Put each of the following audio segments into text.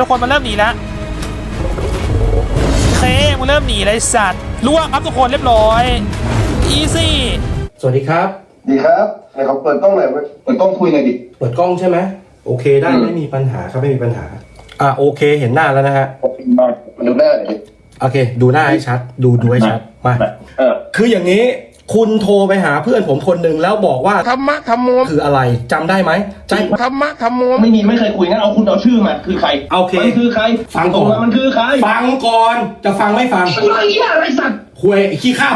ทุกคนมันเริ่มหนีแล้วเคมันเริ่มหนีเลยสัตว์ล่วงครับทุกคนเรียบร้อยอีซี่สวัสดีครับ ดีครับไหนขอเปิดกล้องหน่อยเปิดกล้องคุยหน่อยดิ เปิดกล้องใช่ไหมโอเคได้อืม ไม่มีปัญหาครับไม่มีปัญหา อ่าโอเคเห็นหน้าแล้วนะฮะมาดูหน้าหน่อยดิ โอเค ดูหน้าให้ชัด ดูดูให้ชัดมา เออ คืออย่างนี้ คุณโทรไปหาเพื่อนผมคนหนึ่งแล้วบอกว่าธรรมะธรรมโมคืออะไรจำได้ไหมใจ ธรรมะธรรมโมไม่มีไม่เคยคุยงั้นเอาคุณเอาชื่อมาคือใครโอเคมันคือใครฟังตก่รองนมามันคือใครฟังก่อนจะฟังไม่ฟังอะไรเหี้ยอะไรสัตว์คุยไอ้ขี้ข้าว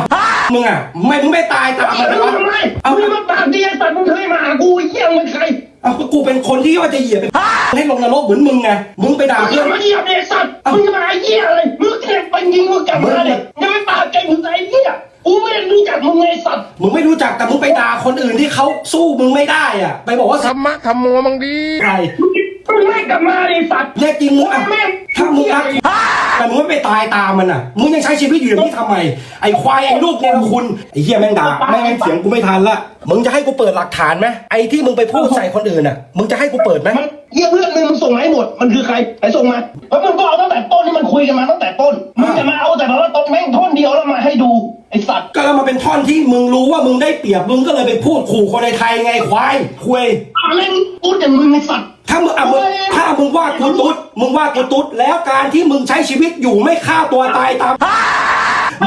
มึงอะไม่มึงไม่ตายตามเอามันเลยวะทำไมเอามึงมาปากดีไอ้สัตว์มึงเคยมาหากูไอ้เหี้ยมึงเป็นใครเอากูเป็นคนที่ว่าจะเหยียบให้ลงนรกเหมือนมึงไงมึงไปด่ามึงเพื่ออนย่ามาเหยียบเนี่ยไอ้สัตว์มึงจะมาไอ้เหี้ยอะไรมึงแค่ไปยิงมึงกลับมาเนี่ยอย่าไปปาก มึงไงไอ้สัตว์มึงไม่รู้จักแต่มึงไปด่าคนอื่นที่เขาสู้มึงไม่ได้อะ ไปบอกว่าธรรมะธรรมโมมังดี ใคร มึงไม่กลับมาดิไอ้สัตว์แน่จริงมึงอะแม่งถ้ามึงรักแต่มึงไม่ไปตายตามมันอะมึงยังใช้ชีวิตอยู่อย่างนี้ทำไมไอ้ควายไอ้ลูกเนี่ยนะคุณไอ้เหี้ยแม่งด่าแม่งแม่งเสียงกูไม่ทันละมึงจะให้กูเปิดหลักฐานไหมไอ้ที่มึงไปพูดใส่คนอื่นอะ มึงจะให้กูเปิดไหมมันเยี่ยเพื่อนมึงมึงส่งมาให้หมด มันคือใครไหนส่งมาเพราะมึงก็เอาตั้งแต่ต้นที่มันคุยกันมาตั้งแต่ต้นมึงจะมาเอาแต่แบบว่าตรงแม่งท่อนเดียวแล้วมาให้ดูไอ้สัตว์ก็แล้วมาเป็นท่อนที่มึงรู้ว่ามึงได้เปรียบมึงก็เลยไปพูดขู่คนในไทยไงควายคุยอะแม่งพูดอย่างมึงไอ้สัตว์ ถ้ามึงอะมึงถ้ามึงว่ากูตุ๊ดมึงว่ากูตุ๊ดแล้วการที่มึงใช้ชีวิตอยู่ไม่ฆ่าตัวตายตาม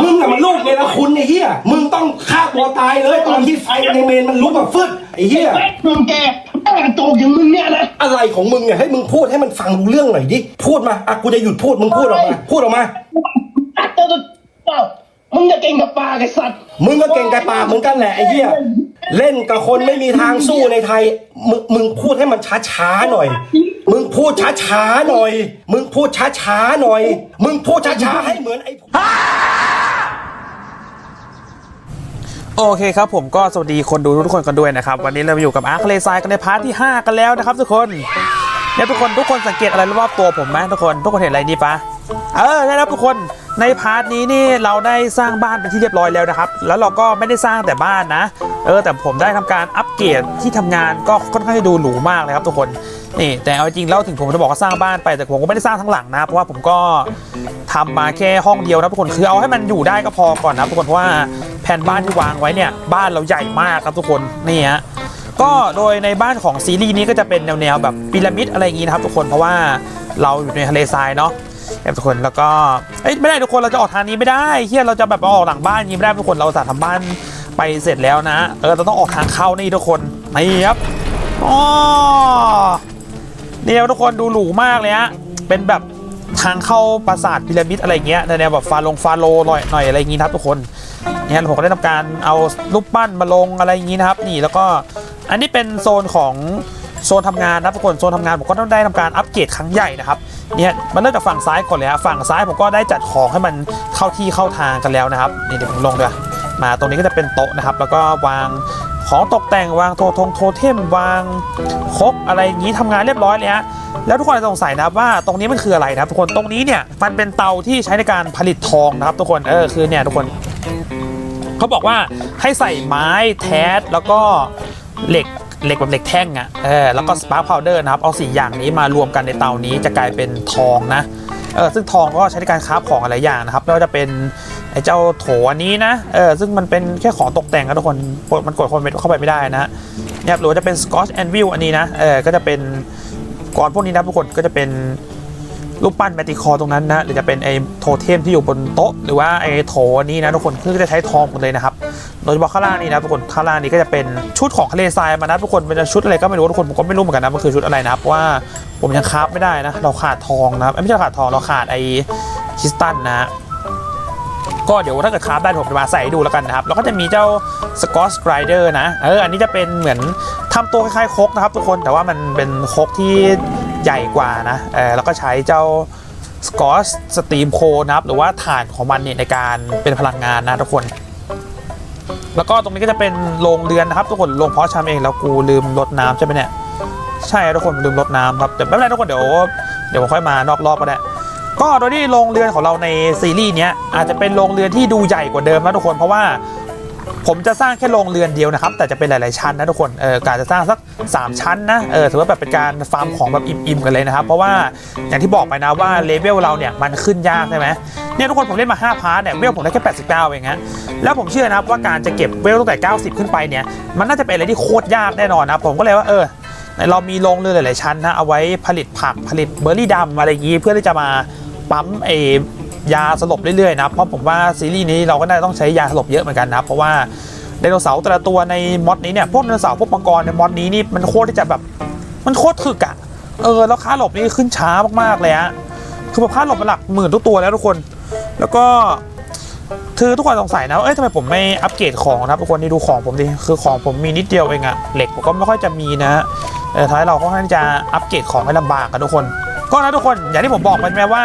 มึงอะมันลูกในละคุณไอ้เหี้ยมึงต้องฆ่าตัวตายเลยตอนที่ไฟในเมนมันลุกแบบฟึดไอ้เหี้ยแม่งมึงแกตั้งแต่โตอย่างมึงเนี่ยนะ อะไรของมึงเนี่ยให้มึงพูดให้มันฟังรู้เรื่องหน่อยดิพูดมาอะกูจะหยุดพูดมึงพูดออกมาพูดออกมา ตัดตัวตัวเปล่ามึงจะเก่งกับปากไอ้สัตว์ มึงก็เก่งแต่ปากเหมือนกันแหละไอ้เหี้ย เล่นกับคนไม่มีทางสู้ในไทย มึงมึงพูดให้มันช้าๆหน่อย มึงพูดช้าๆหน่อย มึงพูดช้าๆหน่อย มึงพูดช้าๆให้เหมือนไอ้โอเคครับผมก็สวัสดีคนดูทุกคนกันด้วยนะครับ วันนี้เราอยู่กับอาร์คเลซายกันในพาร์ทที่ 5 กันแล้วนะครับทุกคนเนี่ยทุกคนทุกคนสังเกตอะไรรอบตัวผมไหมทุกคนทุกคนเห็นอะไรนี่ปะเออได้แล้วทุกคน ในพาร์ทนี้นี่เราได้สร้างบ้านเป็นที่เรียบร้อยแล้วนะครับ แล้วเราก็ไม่ได้สร้างแต่บ้านนะ เออแต่ผมได้ทำการอัปเกรดที่ทำงานก็ค่อนข้างจะดูหรูมากเลยครับทุกคนนี่แต่เอาจริงแล้วถึงผมจะบอกว่าสร้างบ้านไปแต่ผมก็ไม่ได้สร้างทั้งหลังนะ เพราะว่าผมก็ทำมาแค่ห้องเดียวนะทุกคนคือเอาให้มันอยู่ได้ก็พอก่อนนะทุกคนเพราะว่าแผ่นบ้านที่วางไว้เนี่ยบ้านเราใหญ่มากครับทุกคนนี่ฮะก็โดยในบ้านของซีรีส์นี้ก็จะเป็นแนวๆแบบพีระมิดอะไรอย่างงี้นะครับทุกคนเพราะว่าเราอยู่ในทะเลทรายเนาะ ครับทุกคนแล้วก็เอ้ยไม่ได้ทุกคนเราจะออกทางนี้ไม่ได้เฮียเราจะแบบออกหลังบ้านอย่างงี้ไม่ได้ทุกคนเราสาทำบ้านไปเสร็จแล้วนะเออเราต้องออกทางเข้านี่ทุกคนนี่ครับอ๋อเนี่ยทุกคนดูหรูมากเลยฮะเป็นแบบทางเข้าปราสาทพีระมิดอะไรเงี้ยในแนวแบบฟาลงฟาโลหน่อยหน่อยอะไรอย่างงี้ครับทุกคนเนี่ยผมก็ได้ทำการเอารูปปั้นมาลงอะไรอย่างนี้นะครับ นี่แล้วก็อันนี้เป็นโซนของ โซนทำงานนะครับทุกคนโซนทำงานผมก็ต้องได้ทำการอัปเกรดครั้งใหญ่นะครับเนี่ยมันเริ่มจากฝั่งซ้ายก่อนเลยฮะฝั่งซ้ายผมก็ได้จัดของให้มันเข้าที่เข้าทางกันแล้วนะครับนี่เดี๋ยวผมลงด้วยมาตรงนี้ก็จะเป็นโต๊ะนะครับ แล้วก็วางของตกแต่งวางโททงโทเทมวางครกอะไรอย่างนี้ทำงานเรียบร้อยเลยฮะแล้วทุกคนสงสัยนะครับว่าตรงนี้มันคืออะไรนะครับทุกคนตรงนี้เนี่ยมันเป็นเตาที่ใช้ในการผลิตทองนะครับ ทุกคนเออคือเนี่ยทุกคนเขาบอกว่าให้ใส่ไม้แทสแล้วก็เหล็ก เหล็กแบบเหล็กแท่งอะ่ะเออแล้วก็สปาร์คพาวเดอร์นะครับ เอาสี่อย่างนี้มารวมกันในเตานี้จะกลายเป็นทองนะเออซึ่งทองก็ใช้ในการคราฟของหลายอย่างนะครับไม่ว่าจะเป็นไอ้เจ้าโถอันนี้นะเออซึ่งมันเป็นแค่ของตกแต่งนะทุกคนมันกดคนเข้าไปไม่ได้นะเนี่ยหรือจะเป็นสกอตแอนวิลอันนี้นะเออก็จะเป็นก่อนพวกนี้นะทุกคนก็จะเป็น รูปปั้นแมติคอร์ตรงนั้นนะหรือจะเป็นไอ้โทเทมที่อยู่บนโต๊ะ หรือว่าไอ้โถนี้นะทุกคนคือจะใช้ทองหมดเลยนะครับโดยเฉพาะข้างล่างนี่นะทุกคนข้างล่างนี้ก็จะเป็นชุดของทะเลทรายมานะทุกคนเป็นชุดอะไรก็ไม่รู้ทุกคนผมก็ไม่รู้เหมือนกันนะมันคือชุดอะไรนะครับว่าผมยังคราฟไม่ได้นะ เราขาดทองนะครับไม่ใช่ขาดทองเราขาดไอ้คริสตัลนะฮะก็เดี๋ยวถ้าเกิดคราฟได้ผมจะมาใส่ดูแล้วกันนะครับ แล้วก็จะมีเจ้าสกอตสไ r เดอร์นะ เออ อันนี้จะเป็นเหมือนทำตัวคล้ายๆคกนะครับทุกคน แต่ว่ามันเป็นคกที่ ใหญ่กว่านะเออแล้วก็ใช้เจ้าสกอสสตรีมโคนะครับหรือว่าถ่านของมันเนี่ยในการเป็นพลังงานนะทุกคน แล้วก็ตรงนี้ก็จะเป็นโรงเรือนนะครับ ทุกคนโรงเพาะชำเองแล้วกูลืมรดน้ำใช่ไหมเนี่ยใช่ทุกคนลืมรดน้ำครับแต่ไม่เป็นไรทุกคนเดี๋ยวเดี๋ยวผมค่อยมานอกรอบก็ได้ก็โดยที่โรงเรือนของเราในซีรีส์เนี้ยอาจจะเป็นโรงเรือนที่ดูใหญ่กว่าเดิมนะทุกคนเพราะว่า ผมจะสร้างแค่โรงเรือนเดียวนะครับ แต่จะเป็นหลาย ๆ ชั้นนะทุกคนเออการจะสร้างสัก 3 ชั้นนะเออถือว่าแบบเป็นการฟาร์มของแบบอิ่ม ๆ กันเลยนะครับ เพราะว่าอย่างที่บอกไปนะว่าเลเวลเราเนี่ยมันขึ้นยากใช่ไหมเนี่ยทุกคนผมเล่นมา 5 พาร์ทเนี่ยเวลผมได้แค่ 89 เองฮะแล้วผมเชื่อนะครับว่าการจะเก็บเวลตั้งแต่ 90 ขึ้นไปเนี่ยมันน่าจะเป็นอะไรที่โคตรยากแน่นอนนะผมก็เลยว่าเออเรามีโรงเรือนหลาย ๆ ชั้นนะเอาไว้ผลิตผักผลิตเบอร์รี่ดำอะไรอย่างนี้เพื่อที่จะมาปั๊มเอ ยาสลบเรื่อยๆนะเพราะผมว่าซีรีส์นี้เราก็น่าจะต้องใช้ยาสลบเยอะเหมือนกันนะเพราะว่าไดโนเสาร์แต่ละตัวในมอดนี้เนี่ยพวกไดโนเสาร์พวกมังกรในมอดนี้นี่มันโคตรที่จะแบบมันโคตรถึกอะเออแล้วค่าหลบนี่ขึ้นช้ามากๆเลยฮะคือแบบค่าหลบมันหลักหมื่นทุกตัวแล้วทุกคน แล้วก็คือทุกคนสงสัยนะว่าเอ้ยทำไมผมไม่อัปเกรดของนะทุกคนนี่ดูของผมดิคือของผมมีนิดเดียวเองอะเหล็กผมก็ไม่ค่อยจะมีนะฮะเออท้ายเราก็ค่อนข้างจะอัปเกรดของให้ลำบากกันทุกคน ก็นะทุกคนอย่างที่ผมบอกไปใช่ไหมว่า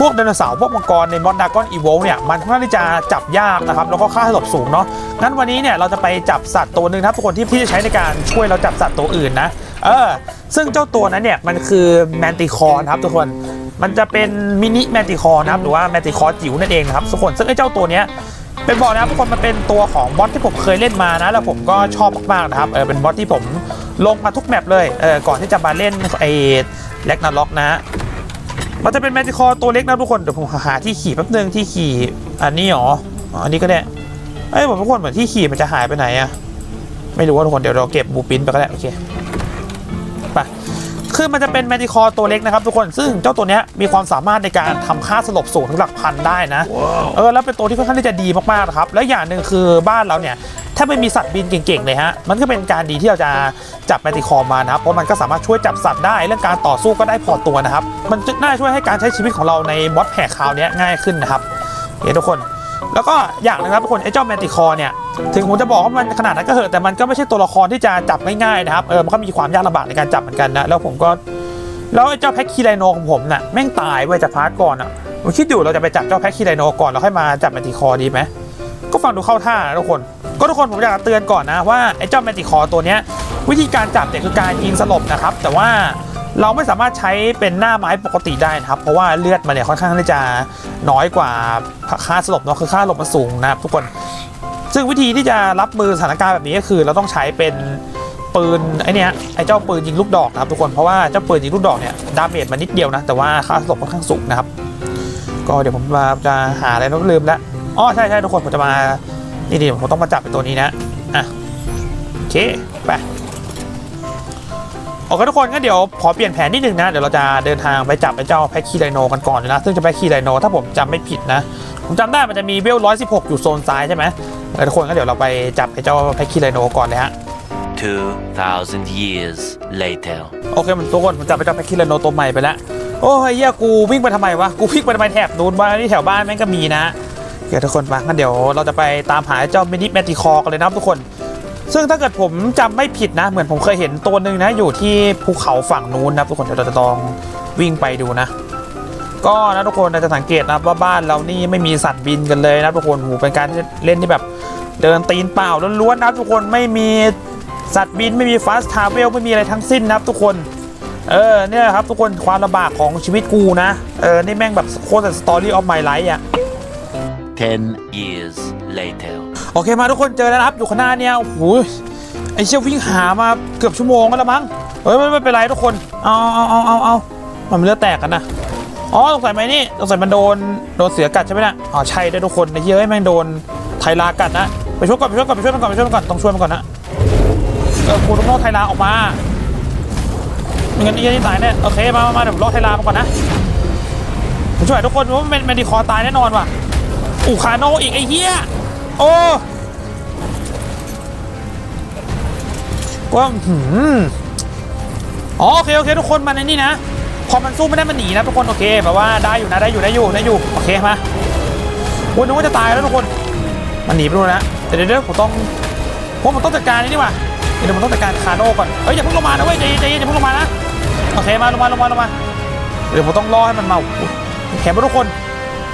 พวกไดโนเสาร์พวกมังกรในมอนดากอนอีโวเนี่ยมันค่อนข้างที่จะจับยากนะครับแล้วก็ค่าสลบสูงเนาะงั้นวันนี้เนี่ยเราจะไปจับสัตว์ตัวหนึ่งนะครับทุกคนที่ที่จะใช้ในการช่วยเราจับสัตว์ตัวอื่นนะเออซึ่งเจ้าตัวนั้นเนี่ยมันคือแมนติคอนครับทุกคนมันจะเป็นมินิแมนติคอร์นะครับหรือว่าแมนติคอร์จิ๋วนั่นเองครับทุกคนซึ่งไอ้เจ้าตัวเนี้ยเป็นบอกนะครับทุกคนมันเป็นตัวของบอสที่ผมเคยเล่นมานะ แล้วผมก็ชอบมากๆนะครับเออเป็นบอสที่ผมลงมาทุกแมปเลยเออก่อนที่จะมาเล่นไอ้แล็กนาล็อกนะ มันจะเป็นแมจิคอตัวเล็กนะทุกคน เดี๋ยวผมหาที่ขี่แป๊บนึงที่ขี่อันนี้หรออ๋ออันนี้ก็ได้เอ้ยผมทุกคนเหมือนที่ขี่มันจะหายไปไหนอะไม่รู้ว่าทุกคนเดี๋ยวเราเก็บบูปินไปก็ได้โอเค คือมันจะเป็นแมจิคอตัวเล็กนะครับทุกคนซึ่งเจ้าตัวเนี้ยมีความสามารถในการทำค่าสลบสูงถึงหลักพันได้นะ เออแล้วเป็นตัวที่ค่อนข้างที่จะดีมากๆนะครับและอย่างหนึ่งคือบ้านเราเนี่ยถ้าไม่มีสัตว์บินเก่งๆเลยฮะมันก็เป็นการดีที่เราจะจับแมติคอร์มานะครับเพราะมันก็สามารถช่วยจับสัตว์ได้เรื่องการต่อสู้ก็ได้พอตัวนะครับมันจะน่าช่วยให้การใช้ชีวิตของเราในมอดแพกคราวเนี้ยง่ายขึ้นนะครับเห็นทุกคน แล้วก็อย่างนึงครับทุกคนไอ้เจ้าแมนติคอเนี่ยถึงผมจะบอกว่ามันขนาดนั้นก็เหอะแต่มันก็ไม่ใช่ตัวละครที่จะจับง่ายๆนะครับเออมันก็มีความยากลำบากในการจับเหมือนกันนะแล้วผมก็แล้วไอ้เจ้าแพ็คคีไดโนของผมน่ะแม่งตายเว้ยจากพาร์ทก่อนอะผมคิดอยู่เราจะไปจับเจ้าแพ็คคีไดโนก่อนแล้วค่อยมาจับแมนติคอดีไหมก็ฟังดูเข้าท่านะทุกคน ก็ทุกคนผมอยากเตือนก่อนนะว่าไอ้เจ้าแมนติคอตัวเนี้ยวิธีการจับเนี่ยคือการยิงสลบนะครับแต่ว่า เราไม่สามารถใช้เป็นหน้าไม้ปกติได้นะครับ เพราะว่าเลือดมันเนี่ยค่อนข้างที่จะน้อยกว่าค่าสลบเนาะคือค่าสลบมันสูงนะครับทุกคน ซึ่งวิธีที่จะรับมือสถานการณ์แบบนี้ก็คือ เราต้องใช้เป็นปืนไอเนี้ยไอเจ้าปืนยิงลูกดอกนะครับทุกคนเพราะว่าเจ้าปืนยิงลูกดอกเนี่ยดาเมจมันนิดเดียวนะแต่ว่าค่าสลบค่อนข้างสูงนะครับก็เดี๋ยวผมมาจะหาอะไรน้องลืมแล้วอ๋อใช่ใช่ทุกคนผมจะมานี่ดิผมต้องมาจับเป็นตัวนี้นะอะโอเคไป โอเคทุกคนงั้นเดี๋ยวขอเปลี่ยนแผนนิดนึงนะ เดี๋ยวเราจะเดินทางไปจับไอ้เจ้าแพ็คคีไดโนกันก่อนเลยนะ ซึ่งจะแพ็คคีไดโนถ้าผมจำไม่ผิดนะ ผมจำได้มันจะมีเวล116อยู่โซนซ้ายใช่ไหมเออทุกคนก็เดี๋ยวเราไปจับไอ้เจ้าแพ็คคีไดโนก่อนเลยฮะ2,000 years later. โอเคมันทุกคนผมจับไอ้เจ้าแพ็คคีไดโนตัวใหม่ไปแล้วโอ้ยเหี้ยกูวิ่งไปทำไมวะ กูวิ่งไปทำไมแถบนู้นวะนี่แถวบ้านแม่งก็มีนะโอเคทุกคนมางั้นเดี๋ยวเราจะไปตามหาไอ้เจ้ามินิแมติคอร์กันเลยนะครับทุกคน ซึ่งถ้าเกิดผมจำไม่ผิดนะ เหมือนผมเคยเห็นตัวหนึ่งนะ อยู่ที่ภูเขาฝั่งนู้นนะทุกคนเดี๋ยวเราจะลองวิ่งไปดูนะ ก็นะทุกคนเราจะสังเกตนะว่าบ้านเรานี่ไม่มีสัตว์บินกันเลยนะทุกคนหูเป็นการเล่นที่แบบเดินตีนเปล่าล้วนๆนะทุกคนไม่มีสัตว์บินไม่มีฟาสต์ทาเวลไม่มีอะไรทั้งสิ้นนะทุกคนเออเนี่ยครับทุกคนความลำบากของชีวิตกูนะเออนี่แม่งแบบโคตรสตอรี่ออฟไมล์ไลฟ์อะ10 years later. โอเคมาทุกคนเจอแล้วนะครับ อยู่ข้างหน้าเนี่ยโอ้โหไอเชี่ยวิ่งหามาเกือบชั่วโมงก็แล้วมั้งเฮ้ยไม่ไม่เป็นไรทุกคนเอาเอาเอาเอาเอามันเลือดแตกกันนะอ๋อสงสัยไหมนี่สงสัยมันโดนโดนเสือกัดใช่ไหมนะอ๋อใช่ได้ทุกคนไอ้เหี้ยแม่งโดนไทลากัดนะไปช่วยก่อนไปช่วยก่อนไปช่วยมันก่อนไปช่วยมันก่อนต้องช่วยมันก่อนนะเออกูต้องล่อไทลาออกมาไม่งั้นไอ้เหี้ยนี่ตายแน่โอเคมามาเดี๋ยวล่อไทลามาก่อนนะช่วยทุกคนว่ามันแมนดีคอตายแน่นอนว่ะอูคาโนอีกไอ้เหี้ย โอ้ก็หืมอ๋อโอเคโอเคทุกคนมันในนี่นะ พอมันสู้ไม่ได้มันหนีนะทุกคนโอเคแบบว่าได้อยู่นะได้อยู่ได้อยู่ได้อยู่โอเคมาโอ้ยนึกว่าจะตายแล้วทุกคน มันหนีไปแล้วนะเดี๋ยวเดี๋ยวผมต้องผมต้องจัดการนี่นี่ว่ะเดี๋ยวผมต้องจัดการคาโน่ก่อนเฮ้ยอย่าพิ่งลงมานะเว้ยใจเย็นใจเย็นอย่าพิ่งลงมานะโอเคมาลงมาลงมาลงมาเดี๋ยวผมต้องรอให้มันมาแข็งไปทุกคน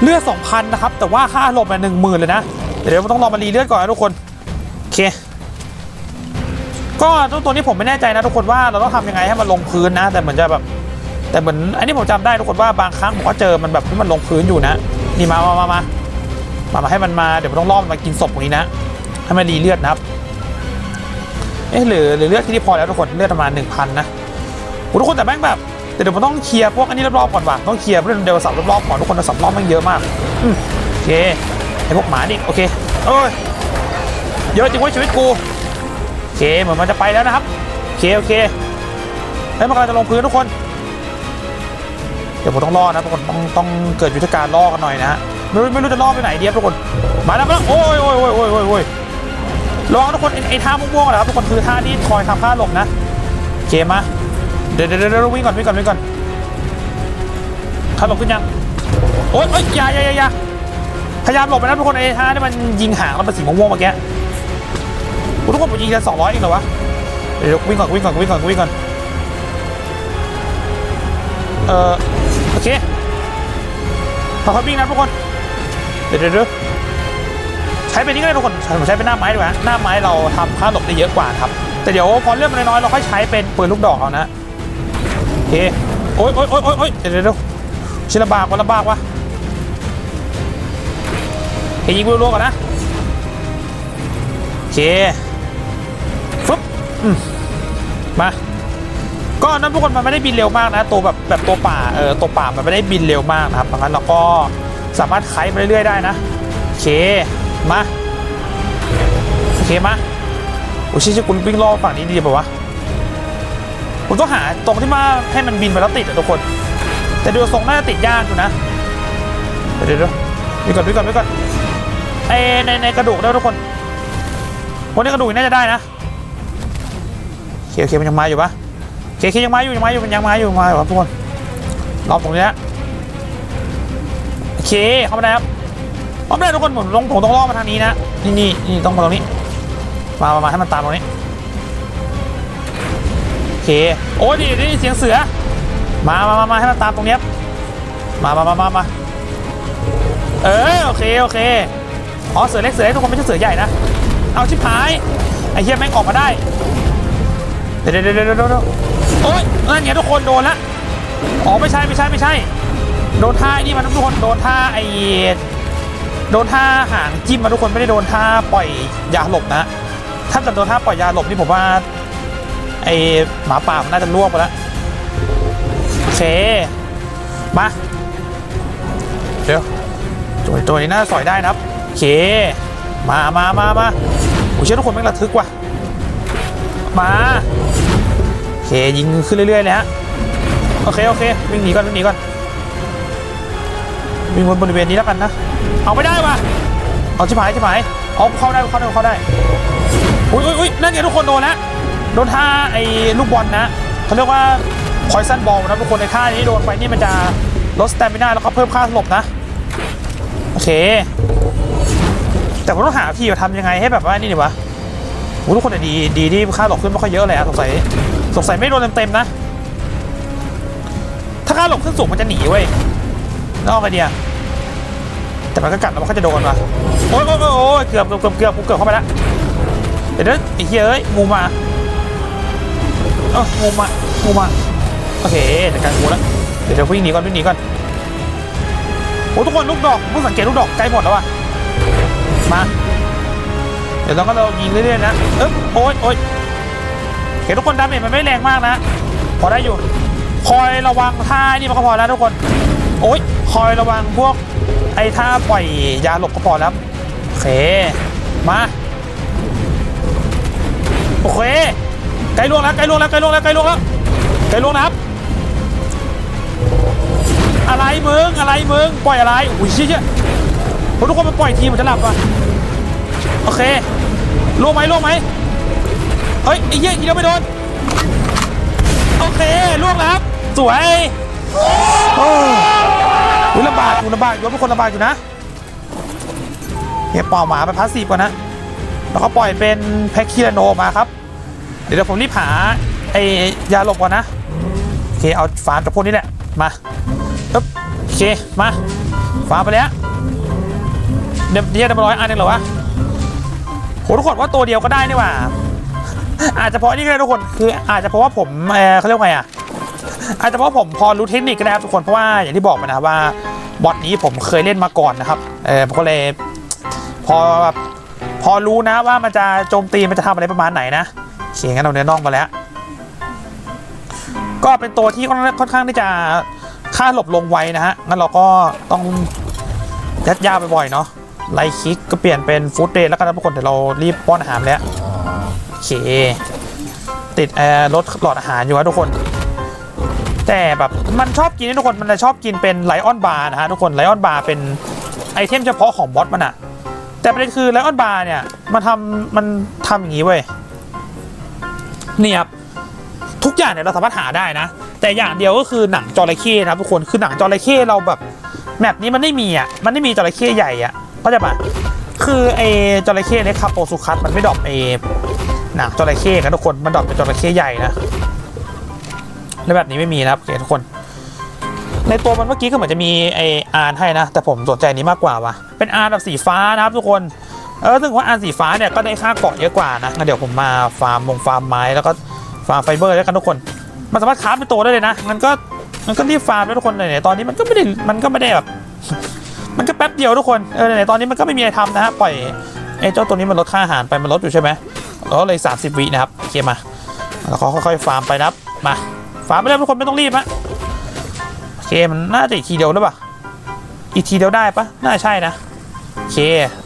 เลือด2,000นะครับแต่ว่าค่าหลบเนี่ยหนึ่งหมื่นเลยนะ เดี๋ยวต้องรอมารีเลือดก่อนนะทุกคนโอเคก็ตัวนี้ผมไม่แน่ใจนะทุกคนว่าเราต้องทำยังไงให้มันลงพื้นนะ แต่เหมือนจะแบบ แต่เหมือนอันนี้ผมจำได้ทุกคนว่าบางครั้งผมก็เจอมันแบบที่มันลงพื้นอยู่นะนี่มามามามามามาให้มันมาเดี๋ยวผมต้องล่อมันมากินศพตรงนี้นะให้มันรีเลือดนะครับเอ๊ะหรือหรือเลือดที่นี่พอแล้วทุกคนเลือดประมาณ1,000นะโอ้ทุกคนแต่แม่งแบบแต่เดี๋ยวผมต้องเคลียร์พวกอันนี้รอบๆก่อนว่ะต้องเคลียร์เรื่องเดลสับรอบๆก่อนทุกคนสับรอบแม่งเยอะมากโอเค ไอพวกหมานี่โอเคเอ้ยเยอะจริงว้ชีวิตกูโอเคเหมือนมันจะไปแล้วนะครับโอเคโอเคแล้วมันกำลังจะลงพื้นทุกคน เดี๋ยวผมต้องล่อนะทุกคนต้องต้องเกิดยุทธการล่อกันหน่อยนะฮะไม่รู้ไม่รู้จะล่อไปไหนดีครับทุกคนมาแล้วมาแล้วโอ้ยโอ้ยโอ้ยโอ้ยโอ้ยโอ้ยลองทุกคนไอ้ท่าม่วงๆนะครับทุกคนคือท่าที่คอยทำท่าหลบนะโอเคมาเดี๋ยวเดี๋ยวเดี๋ยววิ่งก่อนวิ่งก่อนวิ่งก่อนท่าหลบขึ้นยังโอ๊ยโอ๊ยยาอย่าอย่าอย่า พยายามหลบไปนะทุกคนไอ้ท่าที่มันยิงห่างแล้วเป็นสีม่วงๆเมื่อกี้ทุกคนผมยิงแค่สองร้อยเองเหรอวะเดี๋ยววิ่งก่อนวิ่งก่อนวิ่งก่อนวิ่งก่อนเออโอเคค่อยวิ่งนะทุกคนเดี๋ยวเดี๋ยวเดี๋ยวใช้เป็นนี่ก็ได้ทุกคนผมใช้เป็นหน้าไม้ดีกว่าหน้าไม้เราทำค่าหลบได้เยอะกว่าครับ แต่เดี๋ยวพอเลื่อนมาน้อยๆเราค่อยใช้เป็นปืนลูกดอกเอานะโอเคโอ๊ยโอ๊ยโอ๊ยโอ๊ยเดี๋ยวเดี๋ยวเดี๋ยวชิลำบากวะลำบากวะ เฮ้ยยิงรัวๆก่อนนะโอเคฟึบอืมมาก็นั้นทุกคนมันไม่ได้บินเร็วมากนะตัวแบบแบบตัวป่าเออตัวป่ามันไม่ได้บินเร็วมากนะครับดังนั้นเราก็สามารถไขไปเรื่อยๆได้นะโอเคมาโอเคมาโอ้ชิชิคุณวิ่งรอบฝั่งนี้ดีป่าวะผมต้องหาตรงที่มาให้มันบินไปแล้วติดอะทุกคน แต่ดูทรงน่าจะติดยากอยู่นะเดี๋ยวเดี๋ยวเดี๋ยววิ่งก่อนวิ่งก่อนวิ่งก่อน ไอในในกระดูกด้วทุกคนวันนี้กระดูกน่าจะได้นะเคโอเคมันยังมาอยู่ปะเคโอเคยังมาอยู่ยังมาอยู่มันยังมาอยู่มาอยู่ครับทุกคนรอบตรงนี้นะโอเคเข้ามาได้ครับเข้ามาได้ทุกคนผมลงผมต้องล่อมาทางนี้นะนี่นี่นี่ต้องมาตรงนี้มามามาให้มันตามตรงนี้โอเคโอ้ดีดีเสียงเสือมามามามาให้มันตามตรงนี้มามามามามาเออโอเคโอเค อ๋อเสือเล็กเสือเล็กทุกคนไม่ใช่เสือใหญ่นะ เอาชิบหาย ไอ้เหี้ยแม่งออกมาได้ เดี๋ยวเดี๋ยวเดี๋ยวเดี๋ยวเดี๋ยวโอ๊ยนั่นไงทุกคนโดนละ อ๋อไม่ใช่ไม่ใช่ไม่ใช่ โดนท่าไอ้นี่มันทุกคนโดนท่าไอ้โดนท่าหางจิ้มมาทุกคนไม่ได้โดนท่าปล่อยยาหลบนะ ถ้าเกิดโดนท่าปล่อยยาหลบนี่ผมว่าไอ้หมาป่ามันน่าจะล่วงไปแล้วโอเคมาเดี๋ยวตัวตัวนี้น่าสอยได้นะครับ เค มามามามาโอ้ยเชื่อทุกคนแม่งระทึกว่ะ มาโอเคยิงขึ้นเรื่อยๆเลยฮะ โอเค โอเค วิ่งหนีก่อนวิ่งหนีก่อน วิ่งบนบริเวณนี้แล้วกันนะ เอาไม่ได้ว่ะ เอาชิบหายชิบหาย เอาเข้าได้เข้าได้เข้าได้อุ้ยอุ้ยอุ้ยนั่นไงทุกคนโดนแล้วโดนท่าไอ้ลูกบอลนะเขาเรียกว่าพอยซันบอลนะทุกคนในท่านี้โดนไปนี่มันจะลดสเตมินาแล้วก็เพิ่มค่าหลบนะ โอเค แต่ผมต้องหาที่จะทำยังไงให้แบบว่านี่ดีวะโอ้ทุกคนดีดีที่ค่าหลบขึ้นไม่ค่อยเยอะเลยอะสงสัยสงสัยไม่โดนเต็มๆนะ ถ้าค่าหลบขึ้นสูงมันจะหนีเว้ยนอกไอเดียแต่มันก็กัดแล้วมันก็จะโดนว่ะโอ้ยโอ้ยโอ้ยเกือบเกือบเกือบเกือบกูเกือบเข้าไปแล้วเดี๋ยวนะไอ้เหี้ยอ้ยงูมาเอองูมางูมาโอเคจัดการงูแล้วเดี๋ยวเดี๋ยววิ่งหนีก่อนวิ่งหนีก่อนโอ้ทุกคนลูกดอกเพิ่งสังเกตลูกดอกใกล้หมดแล้วว่ะ มา เดี๋ยวเราก็เรายิงเรื่อยๆนะเอ๊บโอ๊ยโอ๊ยเห็นทุกคนดาเมจมันไม่แรงมากนะ พอได้อยู่ คอยระวังท่านี่มันก็พอแล้วทุกคน โอ๊ยคอยระวังพวกไอ้ท่าปล่อยยาหลบก็พอแล้วโอเค มา โอเคใกล้ล่วงแล้วใกล้ล่วงแล้วใกล้ล่วงแล้วใกล้ล่วงแล้วใกล้ล่วงแล้วครับ อะไรมึงอะไรมึงปล่อยอะไร อุ้ยเชี่ย เชี่ยโอ้ทุกคนมันปล่อยทีมจะหลับอะโอเคล่วงไหมล่วงไหมเฮ้ยไอ้เหี้ยยิงแล้วไม่โดนโอเคล่วงแล้วสวยโอ้ยลำบากอยู่ลำบากอยู่ทุกคนลำบากอยู่นะเก็บเป่าหมาไปพาสซีฟก่อนนะแล้วก็ปล่อยเป็นแพ็คคิรโนมาครับ เดี๋ยวผมรีบหาไอ้ยาหลบก่อนนะโอเคเอาฟาร์มจากพวกนี้แหละมาอึ๊บโอเคมาฟาร์มไปแล้ว เดี๋ยวเดี๋ยวร้อยอันเองเหรอวะโหทุกคนว่าตัวเดียวก็ได้นี่หว่า อาจจะเพราะนี่ก็ได้ทุกคนคืออาจจะเพราะว่าผมเออเขาเรียกไงอะอาจจะเพราะผมพอรู้เทคนิคก็ได้ครับทุกคนเพราะว่าอย่างที่บอกไปนะครับว่าบอทนี้ผมเคยเล่นมาก่อนนะครับเออผมก็เลยพอแบบพอรู้นะว่ามันจะโจมตีมันจะทำอะไรประมาณไหนนะโอเคงั้นเราเนื้อน่องมาแล้ว ก็เป็นตัวที่ค่อนค่อนข้างที่จะค่าหลบลงไวนะฮะงั้นเราก็ต้องยัดยาบ่อยๆเนาะ ไลท์คิกก็เปลี่ยนเป็นฟู้ดเดย์แล้วกันนะทุกคนเดี๋ยวเรารีบป้อนอาหารแล้วโอเค ติดแอร์ลดหลอดอาหารอยู่นะทุกคน แต่แบบมันชอบกินนะทุกคนมันจะชอบกินเป็นไลออนบาร์นะฮะทุกคนไลออนบาร์เป็นไอเทมเฉพาะของบอสมันอะแต่ประเด็นคือไลออนบาร์เนี่ยมันทำมันทำอย่างนี้เว้ยนี่ครับทุกอย่างเนี่ยเราสามารถหาได้นะ แต่อย่างเดียวก็คือหนังจระเข้นะครับทุกคนคือหนังจระเข้เราแบบแมปนี้มันไม่มีอะมันไม่มีจระเข้ใหญ่อะ เข้าใจปะคือไอจระเข้เล็กคาโปสุคัสมันไม่ดรอปไอหนังจระเข้กันทุกคนมันดรอปเป็นจระเข้ใหญ่นะแล้วแบบนี้ไม่มีนะครับเทุกคน ในตัวมันเมื่อกี้ก็เหมือนจะมีไออาร์ให้นะ แต่ผมสนใจนี้มากกว่าว่ะเป็นอาร์แบบสีฟ้านะครับทุกคนเออซึ่งว่าอาร์สีฟ้าเนี่ยก็ได้ค่าเกาะเยอะกว่านะงั้นเดี๋ยวผมมาฟาร์มมงฟาร์มไม้แล้วก็ฟาร์มไฟเบอร์แล้วกันทุกคนมันสามารถคราฟเป็นตัวได้เลยนะงั้นก็มันก็รีบฟาร์มแล้วทุกคนไหนๆตอนนี้มันก็ไม่ได้มันก็ไม่ได้แบบ มันก็แป๊บเดียวทุกคนเออไหนตอนนี้มันก็ไม่มีอะไรทำนะฮะปล่อยไอ้เจ้าตัวนี้มันลดค่าอาหารไปมันลดอยู่ใช่ไหมลดเลย 30 วินะครับโอเคมาแล้วก็ค่อยๆฟาร์มไปนะครับมาฟาร์มไปเลยทุกคนไม่ต้องรีบฮะโอเคมันน่าจะอีกทีเดียวหรือเปล่าอีกทีเดียวได้ปะน่าใช่นะโอเค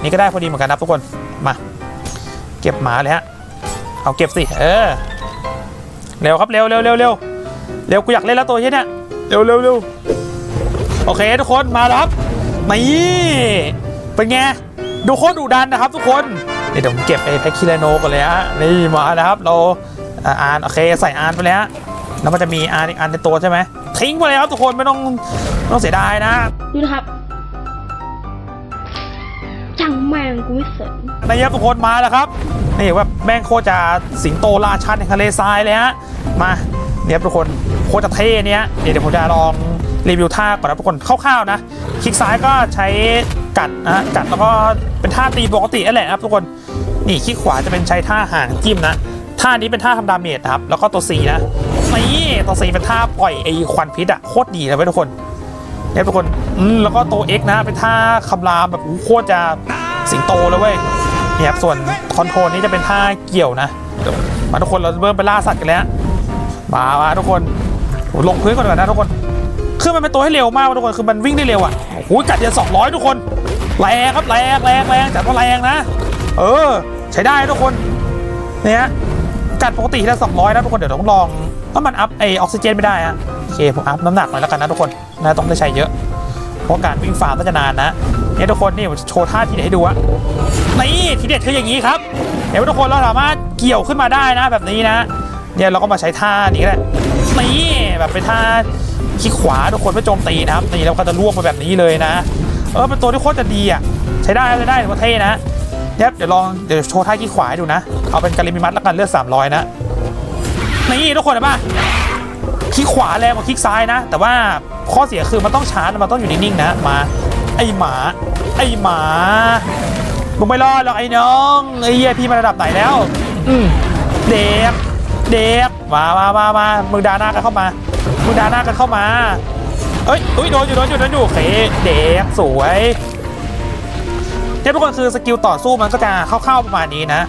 นี่ก็ได้พอดีเหมือนกันนะทุกคนมา เก็บหมาเลยฮะเอาเก็บสิเออเร็วครับเร็วเร็วเร็วเร็วเร็วกูอยากเล่นแล้วตัวเนี้ยเนี่ยเร็วเร็วเร็วโอเคทุกคนมาแล้วครับ นี่เป็นไงดูโคตรดุดันนะครับทุกคนเดี๋ยวผมเก็บไอ้แพ็คคิเลโนก่อนเลยฮะนี่มานะครับเราอ่าอ่านโอเคใส่อ่านไปแล้วแล้วมันจะมีอ่านอีกอันในตัวใช่ไหมทิ้งไปเลยครับทุกคนไม่ต้องไม่ต้องเสียดายนะดูนะครับจังแมงกูไม่สนนะครับทุกคนมาแล้วครับนี่ว่าแม่งโคตรจะสิงโตราชันแห่งทะเลทรายเลยฮะมาเนี่ยครับทุกคนโคตรจะเท่เนี้ยเดี๋ยวเดี๋ยวผมจะลอง รีวิวท่าก่อนนะทุกคนคร่าวๆนะคลิกซ้ายก็ใช้กัดนะกัดแล้วก็เป็นท่าตีปกตินั่นแหละนะครับทุกคนนี่คลิกขวาจะเป็นใช้ท่าห่างจิ้มนะท่านี้เป็นท่าทำดาเมจนะครับแล้วก็ตัว C นะนี่ตัว C เป็นท่าปล่อยไอ้ควันพิษอะโคตรดีเลยเว้ยทุกคนเนี่ยทุกคนอืมแล้วก็ตัว X นะเป็นท่าคำรามแบบโคตรจะสิงโตเลยเว้ยเนี่ยครับส่วนคอนโทรลนี้จะเป็นท่าเกี่ยวนะมาทุกคนเราเริ่มไปล่าสัตว์กันแล้วมามาทุกคนลงพื้นก่อนก่อนนะทุกคน คือมันเป็นตัวให้เร็วมากทุกคนคือมันวิ่งได้เร็วอะโอ้โหกัดเดียวสองร้อยทุกคนแรงครับแรงแรงแรงจัดว่าแรงนะ เออ ใช้ได้ทุกคนเนี่ยกัดปกติทีละสองร้อยนะทุกคนเดี๋ยวต้องลองถ้ามันอัพไอออกซิเจนไม่ได้อะโอเคผมอัพน้ำหนักหน่อยแล้วกันนะทุกคนนะต้องได้ใช้เยอะ เพราะการวิ่งฟาร์มน่าจะนานนะเนี่ยทุกคนนี่ผมโชว์ท่าทีเด็ดให้ดูอะนี่ทีเด็ดคืออย่างนี้ครับเดี๋ยวทุกคนเราสามารถเกี่ยวขึ้นมาได้นะแบบนี้นะเนี่ยเราก็มาใช้ท่านี้ก็ได้นี่แบบเป็นท่า คลิกขวาทุกคนเพื่อโจมตีนะครับนี่เราก็จะล่วกมาแบบนี้เลยนะ เออเป็นตัวที่โคตรจะดีอะใช้ได้ใช้ได้ถือว่าเท่นะเนี่ยเดี๋ยวลองเดี๋ยวโชว์ท่าคลิกขวาให้ดูนะ เอาเป็นการิมิมัสแล้วกันเลือด300 นะนี่ทุกคนเห็นปะคลิกขวาแรงกว่าคลิกซ้ายนะ แต่ว่าข้อเสียคือมันต้องชาร์จมันต้องอยู่นิ่งๆนะมา ไอหมา ไอหมามึงไม่รอดหรอกไอ้น้องไอ้เหี้ยพี่มาระดับไหนแล้ว อืมเด็กเด็กมามามามามึงดาหน้ากันเข้ามา มึงดาหน้ากันเข้ามา เอ้ยอุ้ยโดนอยู่โดนอยู่โดนอยู่เคเด็กสวยเนี่ยทุกคนคือสกิลต่อสู้มันก็จะเข้าๆประมาณนี้นะ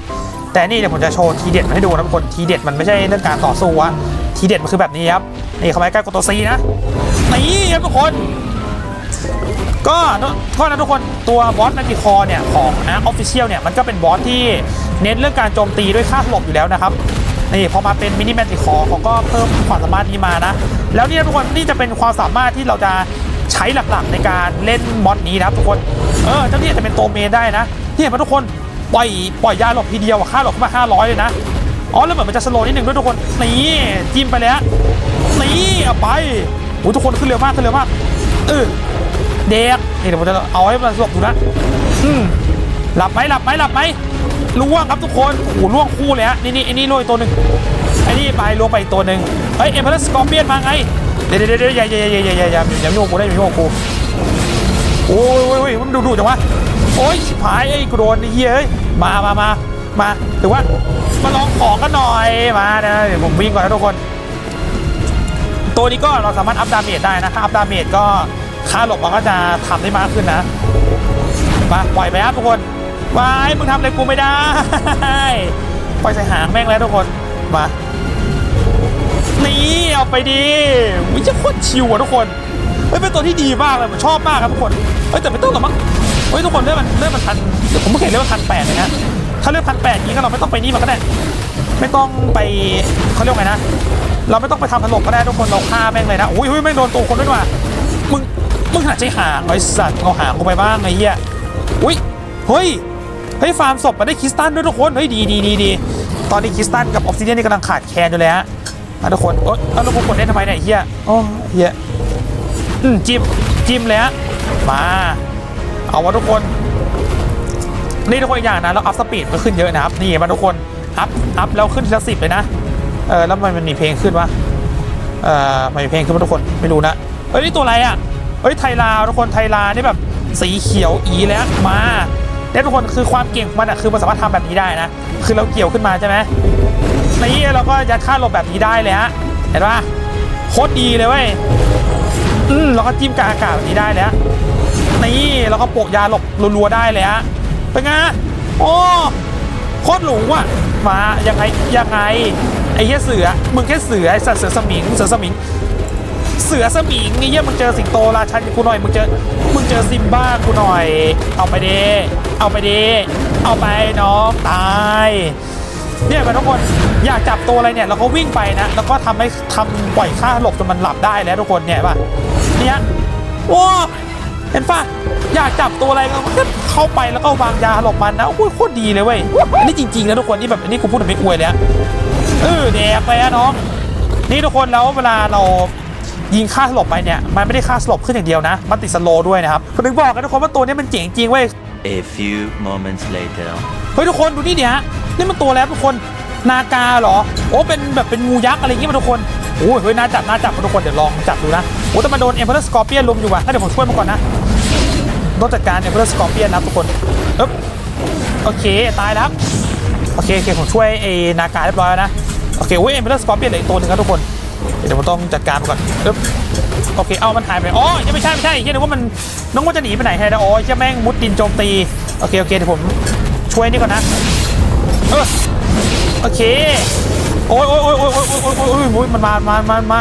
แต่นี่เดี๋ยวผมจะโชว์ทีเด็ดมาให้ดูนะทุกคนทีเด็ดมันไม่ใช่เรื่องการต่อสู้อะทีเด็ดมันคือแบบนี้ครับนี่เข้าไปใกล้กดตัวซีนะนี่ครับทุกคนก็ก็นะทุกคนตัวบอสแมจิคอเนี่ยของอาร์ออฟฟิเชียลเนี่ยมันก็เป็นบอสที่เน้นเรื่องการโจมตีด้วยค่าถล่มอยู่แล้วนะครับ นี่พอมาเป็นมินิแมจิคอเขาก็เพิ่มความสามารถนี้มานะ แล้วเนี่ยทุกคนนี่จะเป็นความสามารถที่เราจะใช้หลักๆในการเล่นมอดนี้นะครับทุกคนเออเจ้าเนี่ยจะเป็นโตเมนได้นะที่เห็นไหมทุกคนปล่อยปล่อยยาหลบทีเดียวอะค่าหลบขึ้นมา500เลยนะอ๋อแล้วเหมือนมันจะสโลว์นิดหนึ่งด้วยทุกคนนี่จิ้มไปแล้วนี่เอาไปโอ้ยทุกคนขึ้นเร็วมากขึ้นเร็วมากเออเด็กนี่เดี๋ยวผมจะเอาให้มันสลบดูนะอืม หลับไหมหลับไหมหลับไหมล่วงครับทุกคนโอ้โหล่วงคู่เลยฮะนี่นี่ไอ้นี่ล่วงตัวหนึ่งไอ้นี่ไปล่วงไปตัวหนึ่งเฮ้ยเอ็มเพลสกอร์เปียนมาไงเดี๋ยวเดี๋ยวเดี๋ยวอย่าอย่าอย่าอย่าอย่าอย่าอย่าโยกกูได้อย่าโยกกูโอ้ยโอ้ยโอ้ยมันดูดูจังวะโอ้ยชิบหายไอ้กูโดนไอ้เหี้ยเอ้ยมามามามาถือว่ามาลองของกันหน่อยมานะเดี๋ยวผมวิ่งก่อนนะทุกคน ตัวนี้ก็เราสามารถอัพดาเมจได้นะถ้าอัพดาเมจก็ค่าหลบมันก็จะทำได้มากขึ้นนะมาปล่อยไปครับทุกคน วายมึงทำอะไรกูไม่ได้ ปล่อยใส่หางแม่งแล้วทุกคน มา นี่เอาไปดิวิจะโคตรชิวอะทุกคนเฮ้ยเป็นตัวที่ดีมากเลยผมชอบมากครับทุกคน เฮ้ยแต่ไม่ต้องหรอกมั้ง เฮ้ยทุกคนเลื่อนมันเลื่อนมันพันเดี๋ยวผมเพิ่งเห็นเลื่อนมันพันแปดเลยนะ ถ้าเลื่อนพันแปดนี้ก็เราไม่ต้องไปนี่มันก็ได้ไม่ต้องไปเขาเรียกว่าไงนะ เราไม่ต้องไปทำถล่มก็ได้ทุกคนเราฆ่าแม่งเลยนะอุ้ยอุ้ยแม่งโดนตัวคนด้วยว่ะมึงมึงหาใจหางไอ้สัตว์เอาหางกูไปบ้างไอ้เหี้ยอุ้ยเฮ้ย เฮ้ยฟาร์มศพมาได้คริสตันด้วยทุกคนเฮ้ยดีดีดีดีตอนนี้คริสตันกับออฟซิเดียนนี่กำลังขาดแคลนอยู่เลยฮะมาทุกคนโอ๊ยแล้วเรกดเล่นทำไมเนี่ยเหี้ยโอ้เหี้ยอืมจิ้มจิ้มเลยฮะมา เอาวะทุกคน นี่ทุกคนอีกอย่างนะแล้วอัพสปีดมันขึ้นเยอะนะครับนี่มาทุกคนอัพอัพแล้วขึ้นทีละสิบเลยนะเออแล้วมันมันมีเพลงขึ้นวะเออมันมีเพลงขึ้นมาทุกคนไม่รู้นะเฮ้ยนี่ตัวอะไรอะเฮ้ยไทลาทุกคนไทลานี่แบบสีเขียวอีแล้วมา เนี่ยทุกคนคือความเก่งของมันอะคือมันสามารถทำแบบนี้ได้นะ คือเราเกี่ยวขึ้นมาใช่ไหมนี่เราก็ยัดค่าหลบแบบนี้ได้เลยฮะเห็นปะโคตรดีเลยเว้ยอืมเราก็จิ้มกาอากาศแบบนี้ได้เลยฮะนี่เราก็โปะยาหลบรัวๆได้เลยฮะเป็นไงโอ้โคตรหรูอะมายังไงยังไงไอ้เหี้ยเสือมึงแค่เสือไอ้สัตว์เสือสมิงเสือสมิง เสือสมิงไอ้เหี้ยมึงเจอสิงโตราชันกูหน่อยมึงเจอมึงเจอซิมบ้ากูหน่อย เอาไปเดเอาไปเดเอาไปน้องตายเนี่ยมาทุกคนอยากจับตัวอะไรเนี่ยเราก็วิ่งไปนะ แล้วก็ทำให้ทำปล่อยค่าหลบจนมันหลับได้แล้วทุกคนเนี่ยป่ะเนี่ยโอ้เห็นปะอยากจับตัวอะไรก็เข้าไปแล้วก็วางยาหลบมันนะโอ้ยโคตรดีเลยเว้ยอันนี้จริงๆนะทุกคนนี่แบบอันนี้กูพูดแบบไม่อวยเลยอะเออแดกไปอะน้องนี่ทุกคนแล้วเวลาเรา ยิงค่าสลบไปเนี่ยมันไม่ได้ค่าสลบขึ้นอย่างเดียวนะ มันติดสโลว์ด้วยนะครับผมถึงบอกกันทุกคนว่าตัวนี้มันเจ๋งจริงเว้ย A few moments later. เฮ้ยทุกคนดูนี่เดี๋ยวนี่มันตัวแล้วทุกคนนากาเหรอ โอ้เป็นแบบเป็นงูยักษ์อะไรอย่างงี้มาทุกคนโอ้ยเฮ้ยน่าจับน่าจับมาทุกคนเดี๋ยวลองจับดูนะโอ้แต่มันโดนเอ็มเพอร์สกอร์เปียนลุมอยู่ว่ะงั้นเดี๋ยวผมช่วยมันก่อนนะต้องจัดการเอ็มเพอร์สกอร์เปียนนะทุกคนเอ๊บโอเคตายแล้วครับโอเคโอเคผมช่วยไอ้นากาเรียบร้อยแล้วนะโอเคโอ้ยเอ็มเพอร์สกอร์เปียนเหลืออีกตัวหนึงครับทุกคน เดี๋ยวผมต้องจัดการมันก่อนอ๊บโอเค เอามันหายไปอ๋อยังไม่ใช่ไม่ใช่ยังนึกว่ามันน้องว่าจะหนีไปไหนแฮะอ๋อจะแม่งมุดดินโจมตีโอเคโอเคเดี๋ยวผมช่วยนี่ก่อนนะเออโอเคโอ้ยโอ้ยโอ้ยโอ้ยโอ้ยโอ้ยโอ้ยโอ้ยมันมามามามา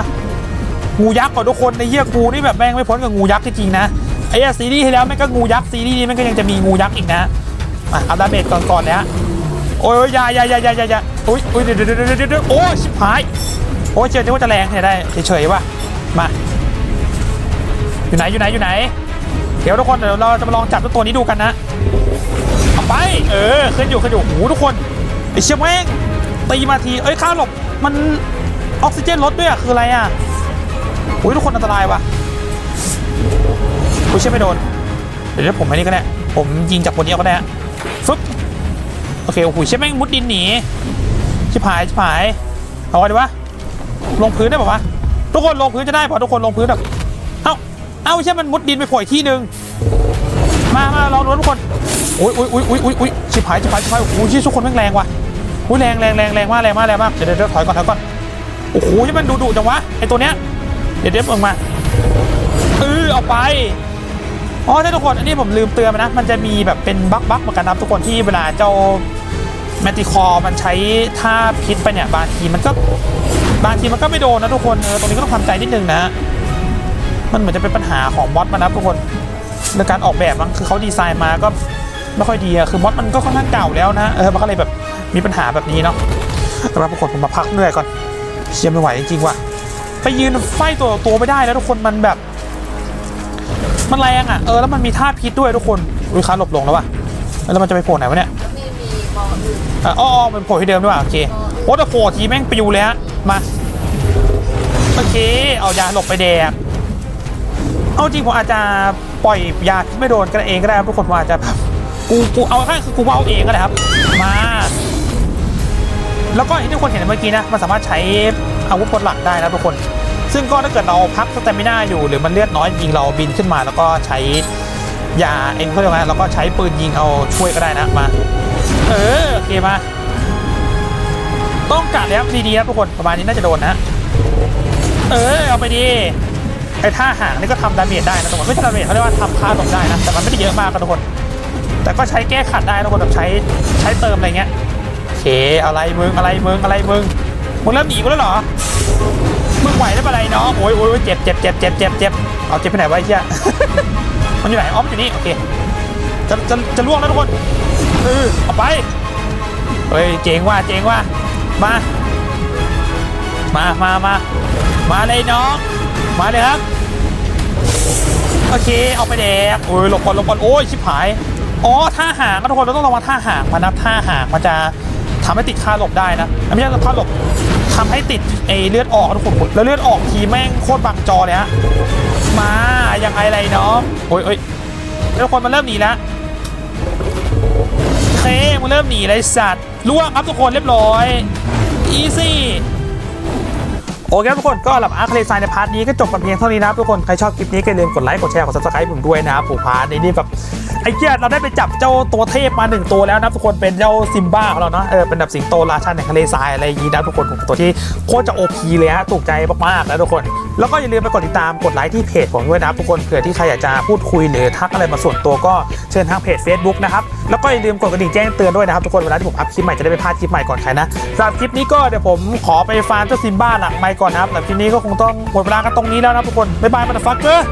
งูยักษ์ก่อนทุกคนในเหี้ยกูนี่แบบแม่งไม่พ้นกับงูยักษ์จริงๆนะไอ้ซีรีส์ที่แล้วแม่งก็งูยักษ์ซีรีส์นี้แม่งก็ยังจะมีงูยักษ์อีกนะมาเอาดาเมจก่อนก่อนเลยฮะโอ้ยยอยายายายายาอยาโอ้ยโอ้ยเดี๋ยวเดี๋ยวเดี๋ยวเดี๋ยวเดี๋ยวโอ้ยชิบหาย โอ้ยเจอที่ว่าจะแรงเนี่ยได้เฉยๆว่ะมาอยู่ไหนอยู่ไหนอยู่ไหน เดี๋ยวทุกคนเดี๋ยวเราจะมาลองจับตัวนี้ดูกันนะเอาไป เออขึ้นอยู่ขึ้นอยู่โอ้โหทุกคนไอเชี่ยแม่งตีมาทีเอ้ยข้าหลบมันออกซิเจนลดด้วยอะคืออะไรอะโอ้ยทุกคนอันตรายว่ะกูเชื่อไม่โดนเดี๋ยวผมไอ้นี่ก็ได้ผมยิงจากบนนี้ก็ได้ฟึบโอเคโอ้โหเชี่ยแม่งมุดดินหนีชิบหายชิบหายเอาไงดีวะ ลงพื้นได้ป่าวะทุกคนลงพื้นจะได้ป่ะทุกคนลงพื้นแบบเอ้าเอ้าเชี่ยมันมุดดินไปโผล่ที่หนึ่งมามาลองดูทุกคนโอ้ยโอ้ยโอ้ยโอ้ยโอ้ยโอ้ยชิบหายชิบหายชิบหายโอ้โหชี่ทุกคนแม่งแรงว่ะโอ้ยแรงแรงแรงแรงมากแรงมากแรงมากเดี๋ยวเดี๋ยวถอยก่อนถอยก่อนโอ้โหที่มันดุดุจังวะไอตัวเนี้ยเดี๋ยวเดี๋ยวเพิ่งมาเออเอาไปอ๋อใช่ทุกคนอันนี้ผมลืมเตือนไปนะ มันจะมีแบบเป็นบั๊กบั๊กเหมือนกันนะทุกคนที่เวลาเจ้าแมติคอร์มันใช้ท่าพิษไปเนี่ยบางทีมันก็ บางทีมันก็ไม่โดนนะทุกคนเออตรงนี้ก็ต้องทำใจนิดนึงนะมันเหมือนจะเป็นปัญหาของมอดมันนะครับทุกคนในการออกแบบมันคือเขาดีไซน์มาก็ไม่ค่อยดีอะคือมอดมันก็ค่อนข้างเก่าแล้วนะเออมันก็เลยแบบมีปัญหาแบบนี้เนาะแต่ว่าปรากฏผมมาพักเหนื่อยก่อนเชียไม่ไหวจริงๆว่ะไปยืนไฟตัวต่อตัวไม่ได้แล้วทุกคนมันแบบ มันแรงอะเออแล้วมันมีท่าพิษด้วยทุกคนอุ้ยค้าหลบลงแล้วว่ะแล้วมันจะไปโผล่ไหนวะเนี่ยอะอ๋ออ๋อมันโผล่ที่เดิมด้วยว่ะโอเคโอ้แต่โผล่ทีแม่งปิวเลยฮะ มาโอเคเอายาหลบไปแดกเอาจริงผมอาจจะปล่อยยาที่ไม่โดนกันเองก็ได้ครับทุกคนผมอาจจะแบบกูกูเอาแค่คือกูเอาเองก็ได้ครับ มา แล้วก็ที่ทุกคนเห็นเมื่อกี้นะมันสามารถใช้อาวุธพลหลักได้นะทุกคน ซึ่งก็ถ้าเกิดเราพักสเตมิน่าอยู่หรือมันเลือดน้อยจริงเราบินขึ้นมา แล้วก็ใช้ยาเองเขาเรียกว่าแล้วก็ใช้ปืนยิงเอาช่วยก็ได้นะมา เออโอเคมา ต้องกะแล้วดีๆครับทุกคนประมาณนี้น่าจะโดนนะเออเอาไปดีไอ้ท่าหางนี่ก็ทำดาเมจได้นะทุกคนไม่ใช่ดาเมจเขาเรียกว่าทำค่าตกได้นะแต่มันไม่ได้เยอะมากครับทุกคน แต่ก็ใช้แก้ขัดได้ทุกคนแบบใช้ใช้เติมอะไรเงี้ยโอเคอะไรมึงอะไรมึงอะไรมึงมึงเริ่มหนีกูแล้วเหรอมึงไหวได้ปะไรเน้องโอ้ยโอ้ยเจ็บเจ็บเจ็บเจ็บเจ็บเจ็บเอาเจ็บไปไหนวะไอ้เหี้ยมันอยู่ไหนอ๋อมันอยู่นี่โอเคจะจะจะล่วงแล้วทุกคนเออเอาไปเฮ้ยเจ๋งว่ะเจ๋งว่ะ มา มามามามาเลยน้อง มาเลยครับ โอเค เอาไปแดกโอ้ยหลบก่อนหลบก่อนโอ้ย ชิบหาย อ๋อ ท่าหางทุกคนเราต้องระวังท่าหางมันนะท่าหางมันจะทำให้ติดค่าหลบได้นะ ไม่ใช่ค่าหลบทำให้ติดไอเลือดออกทุกคนแล้วเลือดออกทีแม่งโคตรบังจอเลยฮะ มายังไงไรเนาะโอ้ยโอ้ยทุกคนมันเริ่มหนีแล้วเคมันเริ่มหนีเลยสัตว์ล่วงครับทุกคนเรียบร้อย อีซี่โอเคทุกคนก็สำหรับอาร์คเลซายในพาร์ทนี้ก็จบกันเพียงเท่านี้นะทุกคนใครชอบคลิปนี้ก็อย่าลืมกดไลค์กดแชร์กดซับสไครป์ผมด้วยนะครับผมพาร์ทนี้นี่แบบไอ้เหี้ยเราได้ไปจับเจ้าตัวเทพมาหนึ่งตัวแล้วนะทุกคนเป็นเจ้าซิมบ้าของเราเนาะเออเป็นแบบสิงโตราชันแห่งทะเลทรายอะไรอย่างงี้นะทุกคนผมตัวที่โคตรจะโอพีเลยฮะถูกใจมากๆนะทุกคน แล้วก็อย่าลืมไปกดติดตามกดไลค์ที่เพจผมด้วยนะครับทุกคนเผื่อที่ใครอยากจะพูดคุยหรือทักอะไรมาส่วนตัวก็เชิญทางเพจ Facebook นะครับแล้วก็อย่าลืมกดกระดิ่งแจ้งเตือนด้วยนะครับทุกคนเวลาที่ผมอัพคลิปใหม่จะได้ไม่พลาดคลิปใหม่ก่อนใครนะสำหรับคลิปนี้ก็เดี๋ยวผมขอไปฟาร์มเจ้าซิมบ้าหลังไมค์ก่อนนะครับแต่คลิปนี้ก็คงต้องหมดเวลากันตรงนี้แล้วนะทุกคนบ๊ายบายมาดฟักเกอร์